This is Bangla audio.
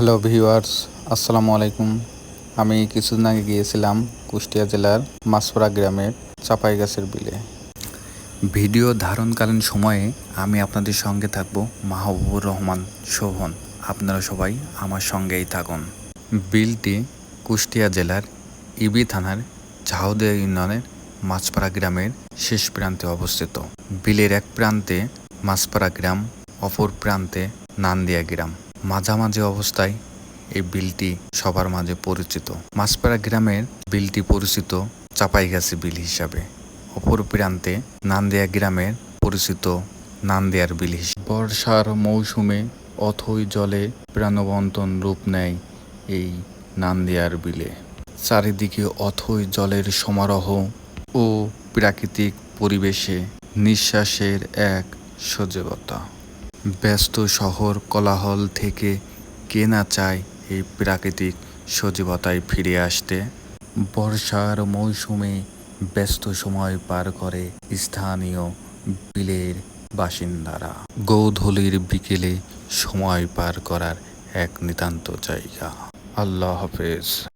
হ্যালো ভিউয়ার্স, আসসালামু আলাইকুম। আমি কিছুদিন আগে গিয়েছিলাম কুষ্টিয়া জেলার মাছপাড়া গ্রামের চাপাই গাছের বিলে। ভিডিও ধারণকালীন সময়ে আমি আপনাদের সঙ্গে থাকব মাহবুবুর রহমান শোভন। আপনারা সবাই আমার সঙ্গেই থাকুন। বিলটি কুষ্টিয়া জেলার ইবি থানার ঝাউদিয়া ইউনিয়নের মাছপাড়া গ্রামের শেষ প্রান্তে অবস্থিত। বিলের এক প্রান্তে মাছপাড়া গ্রাম, অপর প্রান্তে নান্দিয়া গ্রাম। মাঝামাঝি অবস্থায় এই বিলটি সবার মাঝে পরিচিত। মাছপাড়া গ্রামের বিলটি পরিচিত চাপাইগাছি বিল হিসাবে। অপর প্রান্তে নান্দিয়া গ্রামের পরিচিত নান্দিয়ার বিল হিসাবে বর্ষার মৌসুমে অথই জলে প্রাণবন্তন রূপ নেয় এই নান্দিয়ার বিলে। চারিদিকে অথই জলের সমারোহ ও প্রাকৃতিক পরিবেশে নিঃশ্বাসের এক সজীবতা। ব্যস্ত শহর কোলাহল থেকে কে না চায় এই প্রাকৃতিক সজীবতায় ফিরে আসতে? বর্ষার মৌসুমে ব্যস্ত সময় পার করে স্থানীয় বিলের বাসিন্দারা। গৌধলির বিকেলে সময় পার করার এক নিতান্ত জায়গা। আল্লাহ হাফেজ।